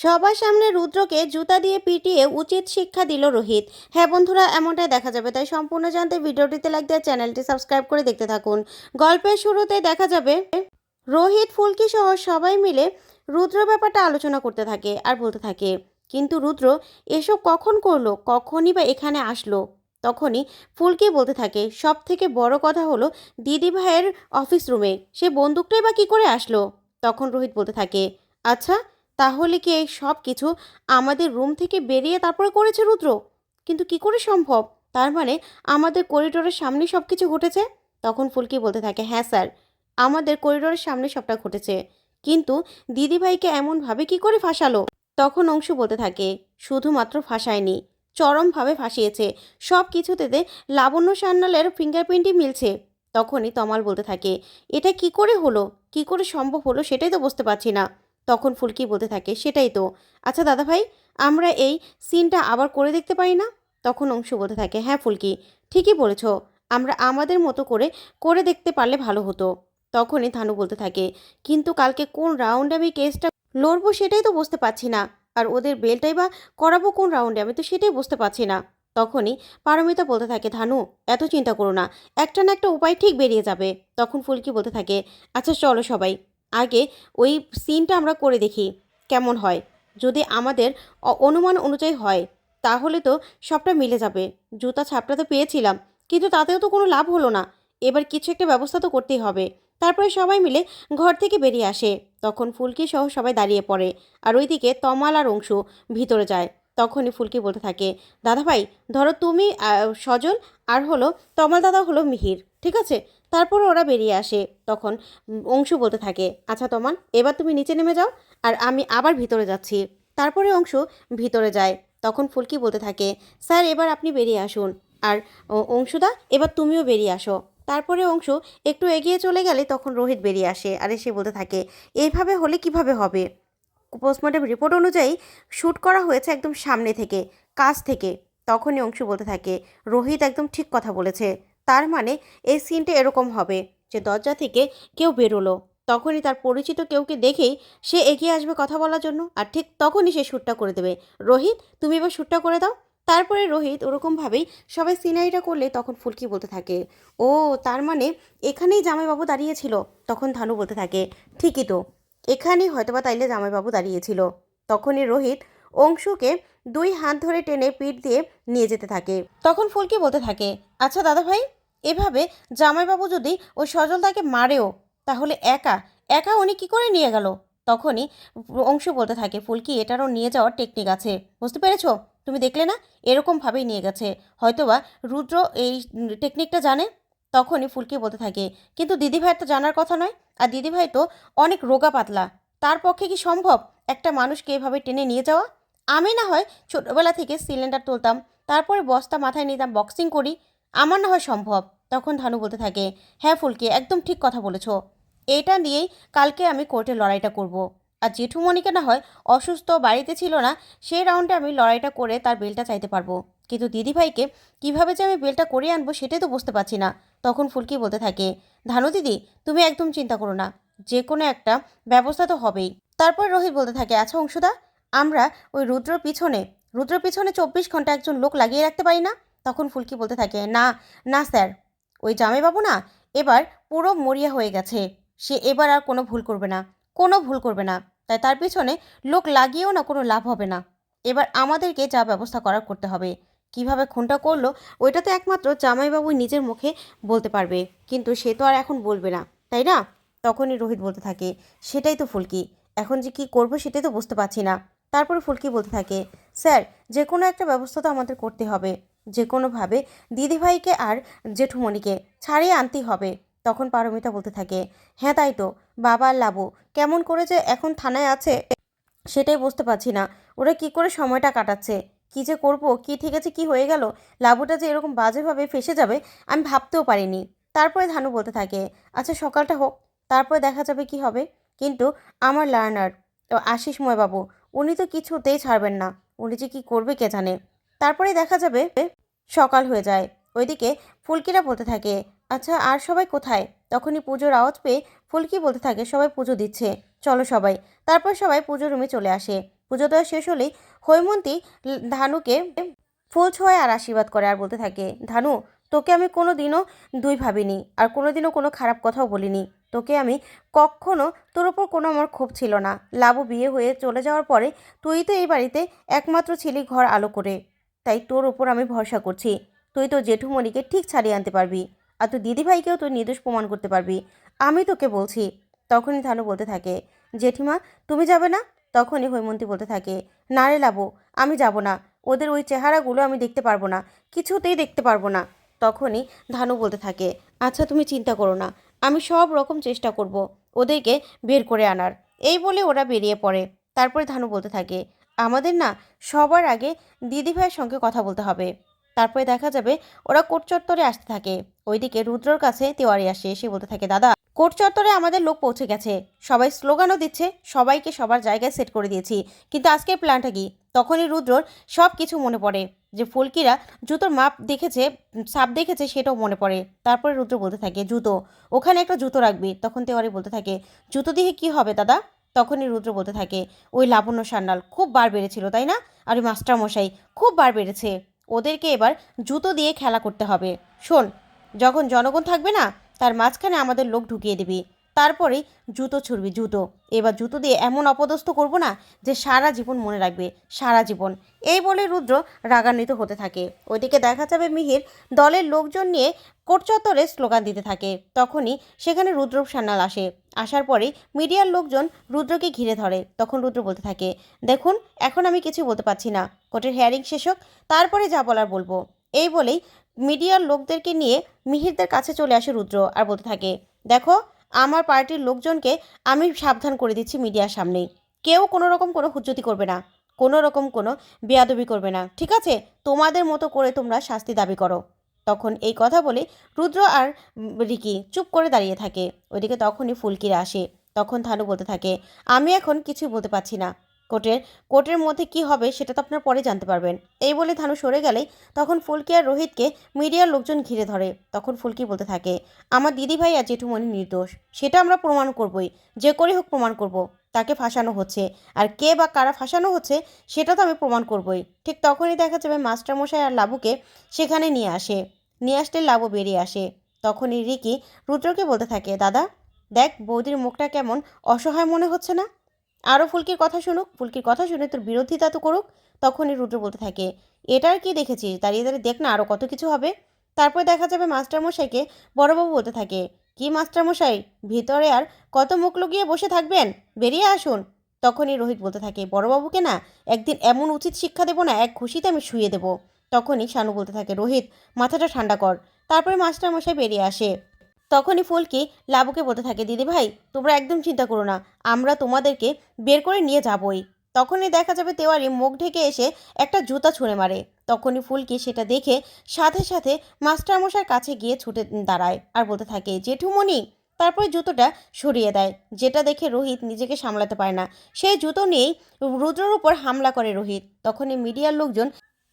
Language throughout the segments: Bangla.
সবার সামনে রুদ্রকে জুতা দিয়ে পিটিয়ে উচিত শিক্ষা দিল রোহিত। হ্যাঁ বন্ধুরা, এমনটাই দেখা যাবে। তাই সম্পূর্ণ জানতে ভিডিওটিতে লাইক দিয়ে চ্যানেলটি সাবস্ক্রাইব করে দেখতে থাকুন। গল্পের শুরুতে দেখা যাবে, রোহিত, ফুলকি সহ সবাই মিলে রুদ্র ব্যাপারটা আলোচনা করতে থাকে আর বলতে থাকে, কিন্তু রুদ্র, এসব কখন করল? কখনই বা এখানে আসলো? তখনই ফুলকি বলতে থাকে সব থেকে বড় কথা হলো দিদি ভাইয়ের অফিস রুমে সে বন্দুকটাই বা কী করে আসলো? তখন রোহিত বলতে থাকে আচ্ছা তাহলে কি এই সব কিছু আমাদের রুম থেকে বেরিয়ে তারপরে করেছে রুদ্র? কিন্তু কি করে সম্ভব? তার মানে আমাদের করিডোরের সামনে সব কিছু ঘটেছে? তখন ফুলকি বলতে থাকে হ্যাঁ স্যার, আমাদের করিডোরের সামনে সবটা ঘটেছে। কিন্তু দিদিভাইকে এমনভাবে কি করে ফাঁসালো? তখন অংশু বলতে থাকে, শুধুমাত্র ফাঁসায়নি, চরমভাবে ফাঁসিয়েছে। সব কিছুতে লাবণ্য সান্যালের ফিঙ্গারপ্রিন্টই মিলছে। তখনই তমাল বলতে থাকে, এটা কি করে হলো? কি করে সম্ভব হলো সেটাই তো বুঝতে পারছি না। তখন ফুলকি বলতে থাকে, সেটাই তো। আচ্ছা দাদা ভাই আমরা এই সিনটা আবার করে দেখতে পারি না? তখন অংশু বলতে থাকে হ্যাঁ ফুলকি, ঠিকই বলেছ। আমরা আমাদের মতো করে করে দেখতে পারলে ভালো হতো। তখনই থানু বলতে থাকে, কিন্তু কালকে কোন রাউন্ডে আমি কেসটা লড়বো সেটাই তো বুঝতে পারছি না। আর ওদের বেলটাই বা করাবো কোন রাউন্ডে আমি তো সেটাই বুঝতে পারছি না। তখনই পারমিতা বলতে থাকে, ধানু, এত চিন্তা করো না। একটা না একটা উপায় ঠিক বেরিয়ে যাবে। তখন ফুলকি বলতে থাকে আচ্ছা চলো সবাই আগে ওই সিনটা আমরা করে দেখি, কেমন হয়। যদি আমাদের অনুমান অনুযায়ী হয়, তাহলে তো সবটা মিলে যাবে। জুতা ছাপটা তো পেয়েছিলাম, কিন্তু তাতেও তো কোনো লাভ হলো না। এবার কিছু একটা ব্যবস্থা তো করতেই হবে। তারপরে সবাই মিলে ঘর থেকে বেরিয়ে আসে। তখন ফুলকি সহ সবাই দাঁড়িয়ে পড়ে। আর ওইদিকে তমাল আর অংশু ভিতরে যায়। তখনই ফুলকি বলতে থাকে দাদা ভাই ধরো তুমি সজল, আর হলো, তমাল দাদা হলো মিহির, ঠিক আছে? তারপর ওরা বেরিয়ে আসে। তখন অংশু বলতে থাকে আচ্ছা তমাল এবার তুমি নিচে নেমে যাও আর আমি আবার ভিতরে যাচ্ছি। তারপরে অংশু ভিতরে যায়। তখন ফুলকি বলতে থাকে, স্যার, এবার আপনি বেরিয়ে আসুন। আর অংশুদা, এবার তুমিও বেরিয়ে আসো। তারপরে অংশু একটু এগিয়ে চলে গেলে তখন রোহিত বেরিয়ে আসে। আর এসে বলতে থাকে, এইভাবে হলে কীভাবে হবে? পোস্টমর্টম রিপোর্ট অনুযায়ী শ্যুট করা হয়েছে একদম সামনে থেকে, কাছ থেকে। তখনই অংশু বলতে থাকে, রোহিত একদম ঠিক কথা বলেছে। তার মানে এই সিনটা এরকম হবে যে দরজা থেকে কেউ বেরোলো। তখনই তার পরিচিত কেউকে দেখেই সে এগিয়ে আসবে কথা বলার জন্য আর ঠিক তখনই সে শ্যুটটা করে দেবে। রোহিত, তুমি এবার শ্যুটটা করে দাও। তারপরে রোহিত ওরকমভাবেই সবাই সিনারিটা করলে তখন ফুলকি বলতে থাকে। ও, তার মানে এখানেই জামাইবাবু দাঁড়িয়েছিল, তখন ধানু বলতে থাকে। ঠিকই তো, এখানেই হয়তোবা তাইলে জামাইবাবু দাঁড়িয়েছিল। তখনই রোহিত অংশুকে দুই হাত ধরে টেনে পিঠ দিয়ে নিয়ে যেতে থাকে। তখন ফুলকি বলতে থাকে আচ্ছা দাদা ভাই এভাবে জামাইবাবু যদি ওই সজল তাকে মারেও, তাহলে একা একা উনি কি করে নিয়ে গেল? তখনই অংশু বলতে থাকে, ফুলকি, এটারও নিয়ে যাওয়ার টেকনিক আছে। বুঝতে পেরেছ? তুমি দেখলে না? এরকমভাবেই নিয়ে গেছে। হয়তোবা রুদ্র এই টেকনিকটা জানে? তখনই ফুলকি বলতে থাকে, কিন্তু দিদিভাইয়ের তো জানার কথা নয়। আর দিদিভাই তো অনেক রোগা পাতলা। তার পক্ষে কি সম্ভব একটা মানুষকে এভাবে টেনে নিয়ে যাওয়া? আমি না হয় ছোটোবেলা থেকে সিলিন্ডার তুলতাম, তারপরে বস্তা মাথায় নিতাম বক্সিং করি। আমার না হয় সম্ভব। তখন ধানু বলতে থাকে হ্যাঁ ফুলকি, একদম ঠিক কথা বলেছ। এটা দিয়েই কালকে আমি কোর্টে লড়াইটা করব। আর জেঠুমণিকে না হয় অসুস্থ বাড়িতে ছিল না, সেই রাউন্ডে আমি লড়াইটা করে তার বেলটা চাইতে পারব। কিন্তু দিদিভাইকে কীভাবে যে আমি বেলটা করে আনব সেটাই তো বুঝতে পারছি না। তখন ফুলকি বলতে থাকে, ধানু দিদি, তুমি একদম চিন্তা করো না। যে কোনো একটা ব্যবস্থা তো হবেই। তারপর রোহিত বলতে থাকে আচ্ছা অংশুদা, আমরা ওই রুদ্র পিছনে রুদ্র পিছনে চব্বিশ ঘণ্টা একজন লোক লাগিয়ে রাখতে পারি না? তখন ফুলকি বলতে থাকে, না না স্যার, ওই জামাইবাবু না এবার পুরো মরিয়া হয়ে গেছে। সে এবার আর কোনো ভুল করবে না, কোনো ভুল করবে না। তাই তার পিছনে লোক লাগিয়েও না কোনো লাভ হবে না। এবার আমাদেরকে যা ব্যবস্থা করার করতে হবে। কীভাবে খুনটা করল, ওইটা তো একমাত্র জামাইবাবু নিজের মুখে বলতে পারবে। কিন্তু সে তো আর এখন বলবে না, তাই না? তখনই রোহিত বলতে থাকে, সেটাই তো ফুলকি, এখন যে কি করব সেটাই তো বুঝতে পারছি না। তারপরে ফুলকি বলতে থাকে, স্যার, যে কোনো একটা ব্যবস্থা তো আমাদের করতে হবে। যে কোনোভাবে দিদিভাইকে আর জেঠুমণিকে ছাড়িয়ে আনতেই হবে, তখন পারমিতা বলতে থাকে হ্যাঁ তাই তো, বাবা লাবু, কেমন করে যে এখন থানায় আছে, সেটাই বুঝতে পারছি না, ওরা কি করে সময়টা কাটাচ্ছে, কী যে করব, কি ঠিক আছে, কি হয়ে গেল, লাবুটা যে এরকম বাজেভাবে ফেসে যাবে, আমি ভাবতেও পারিনি। তারপরে ধানু বলতে থাকে আচ্ছা সকালটা হোক, তারপরে দেখা যাবে কি হবে। কিন্তু আমার লার্নার তো আশিসময় বাবু উনি তো কিছুতেই ছাড়বেন না, উনি যে কী করবে কে জানে। তারপরে দেখা যাবে সকাল হয়ে যায়। ওইদিকে ফুলকিরা বলতে থাকে আচ্ছা আর সবাই কোথায়? তখনই পুজোর আওয়াজ পেয়ে ফুলকি বলতে থাকে, সবাই পুজো দিচ্ছে, চলো সবাই। তারপর সবাই পুজো রুমে চলে আসে। পুজো দেওয়া শেষ হলেই হৈমন্তী ধানুকে ফুল ছোঁয় আর আশীর্বাদ করে আর বলতে থাকে, ধানু, তোকে আমি কোনো দিনও দুই ভাবিনি আর কোনো দিনও কোনো খারাপ কথাও বলিনি। তোকে আমি কখনো, তোর ওপর কোনো আমার ক্ষোভ ছিল না। লাবু বিয়ে হয়ে চলে যাওয়ার পরে তুই তো এই বাড়িতে একমাত্র ছিলি ঘর আলো করে। তাই তোর ওপর আমি ভরসা করছি। তুই তো জেঠুমণিকে ঠিক ছাড়িয়ে আনতে পারবি আর তুই দিদিভাইকেও তুই নির্দোষ প্রমাণ করতে পারবি। আমি তোকে বলছি, তখনই ধানু বলতে থাকে, জেঠিমা, তুমি যাবে না? তখনই হৈমন্তী বলতে থাকে, না রে লাবু, আমি যাব না। ওদের ওই চেহারাগুলো আমি দেখতে পারব না, কিছুতেই দেখতে পারব না। তখনই ধানু বলতে থাকে আচ্ছা তুমি চিন্তা করো না, আমি সব রকম চেষ্টা করব ওদেরকে বের করে আনার। এই বলে ওরা বেরিয়ে পড়ে। তারপরে ধানু বলতে থাকে আমাদের না সবার আগে দিদিভাইয়ের সঙ্গে কথা বলতে হবে। তারপরে দেখা যাবে ওরা কোট চত্বরে আসতে থাকে। ওইদিকে রুদ্রর কাছে তেওয়ারি আসে। এসে বলতে থাকে, দাদা, কোট চত্বরে আমাদের লোক পৌঁছে গেছে। সবাই স্লোগানও দিচ্ছে, সবাইকে সবার জায়গায় সেট করে দিয়েছি। কিন্তু আজকের প্ল্যানটা কি? তখনই রুদ্রর সব কিছু মনে পড়ে। যে ফুলকিরা জুতোর মাপ দেখেছে সাপ দেখেছে, সেটাও মনে পড়ে। তারপরে রুদ্র বলতে থাকে, জুতো, ওখানে একটা জুতো রাখবি। তখন তেওয়ারি বলতে থাকে, জুতো দিয়ে কি হবে দাদা? তখনই রুদ্র বলতে থাকে, ওই লাবণ্য সান্যাল খুব বার বেড়েছিল, তাই না? আর ওই মাস্টারমশাই খুব বার বেড়েছে। ওদেরকে এবার জুতো দিয়ে খেলা করতে হবে। শোন, যখন জনগণ থাকবে না, তার মাঝখানে আমাদের লোক ঢুকিয়ে দিবি। তারপরে জুতো ছুড়বি, জুতো। এবার জুতো দিয়ে এমন অপদস্থ করব না যে সারা জীবন মনে রাখবে, সারা জীবন। এই বলে রুদ্র রাগান্বিত হতে থাকে। ওইদিকে দেখা যাবে মিহির দলের লোকজন নিয়ে কোট চত্বরে স্লোগান দিতে থাকে। তখনই সেখানে রুদ্র সান্যাল আসে। আসার পরে মিডিয়ার লোকজন রুদ্রকে ঘিরে ধরে। তখন রুদ্র বলতে থাকে, দেখুন, এখন আমি কিছু বলতে পারছি না। কোর্টের হেয়ারিং শেষ হোক, তারপরে যা বলার বলব। এই বলেই মিডিয়ার লোকদেরকে নিয়ে মিহিরদের কাছে চলে আসে রুদ্র আর বলতে থাকে, দেখো, আমার পার্টির লোকজনকে আমি সাবধান করে দিচ্ছি মিডিয়ার সামনেই। কেউ কোনো রকম কোনো হুজ্জতি করবে না। কোনো রকম কোনো বেয়াদবি করবে না। ঠিক আছে? তোমাদের মতো করে তোমরা শাস্তি দাবি করো। তখন এই কথা বলে রুদ্র আর রিকি চুপ করে দাঁড়িয়ে থাকে। ওইদিকে তখনই ফুলকিরা আসে। তখন থানু বলতে থাকে, আমি এখন কিছু বলতে পারছি না। কোর্টের কোর্টের মধ্যে কি হবে সেটা তো আপনার পরে জানতে পারবেন। এই বলে থানু সরে গেলেই তখন ফুলকি আর রোহিতকে মিডিয়ার লোকজন ঘিরে ধরে। তখন ফুলকি বলতে থাকে, আমার দিদিভাই আর জেঠুমণি নির্দোষ। সেটা আমরা প্রমাণ করবই। যে করে হোক প্রমাণ করব। তাকে ফাঁসানো হচ্ছে। আর কে বা কারা ফাঁসানো হচ্ছে, সেটা তো আমি প্রমাণ করবই। ঠিক তখনই দেখা যাবে মাস্টারমশাই আর লাবুকে সেখানে নিয়ে আসে। নিয়ে আসলে লাবু বেরিয়ে আসে। তখনই রিকি রুদ্রকে বলতে থাকে, দাদা, দেখ বৌদির মুখটা কেমন, অসহায় মনে হচ্ছে না? আরও ফুলকির কথা শুনুক, ফুলকির কথা শুনে তোর বিরোধিতা তো করুক। তখনই রুদ্র বলতে থাকে এটার কি দেখেছিস? দাঁড়িয়ে দাঁড়িয়ে দেখ না আরও কত কিছু হবে। তারপর দেখা যাবে মাস্টারমশাইকে বড়বাবু বলতে থাকে কি, মাস্টারমশাই? ভিতরে আর কত মুখ লুকিয়ে বসে থাকবেন? বেরিয়ে আসুন। তখনই রোহিত বলতে থাকে, বড়বাবুকে না, একদিন এমন উচিত শিক্ষা দেবো না, এক খুশিতে আমি শুয়ে দেবো। তখনই শানু বলতে থাকে, রোহিত, মাথাটা ঠান্ডা কর। তারপরে মাস্টারমশাই বেরিয়ে আসে। তখনই ফুলকি লাবুকে বলতে থাকে দিদি ভাই তোমরা একদম চিন্তা করো না, আমরা তোমাদেরকে বের করে নিয়ে যাবই। তখনই দেখা যাবে তেওয়ারি মুখ ঢেকে এসে একটা জুতা ছুঁড়ে মারে। তখনই ফুলকি সেটা দেখে সাথে সাথে মাস্টারমশার কাছে গিয়ে ছুটে দাঁড়ায় আর বলতে থাকে, জেঠুমণি! তারপরে জুতোটা সরিয়ে দেয়, যেটা দেখে রোহিত নিজেকে সামলাতে পারে না। সেই জুতো নিয়েই রুদ্রর উপর হামলা করে রোহিত। তখনই মিডিয়ার লোকজন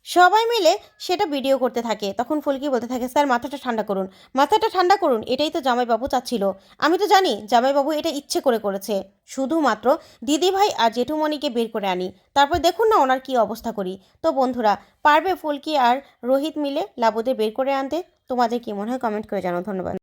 সবাই মিলে সেটা ভিডিও করতে থাকে। তখন ফুলকি বলতে থাকে, স্যার, মাথাটা ঠান্ডা করুন। মাথাটা ঠান্ডা করুন, এটাই তো জামাইবাবু চাচ্ছিল। আমি তো জানি জামাইবাবু এটা ইচ্ছে করে করেছে। শুধুমাত্র দিদিভাই আর জেঠুমণিকে বের করে আনি। তারপর দেখুন না ওনার কি অবস্থা করি। তো বন্ধুরা, পারবে ফুলকি আর রোহিত মিলে লাবুদের বের করে আনতে? তোমাদের কি মনে হয়? কমেন্ট করে জানাও। ধন্যবাদ।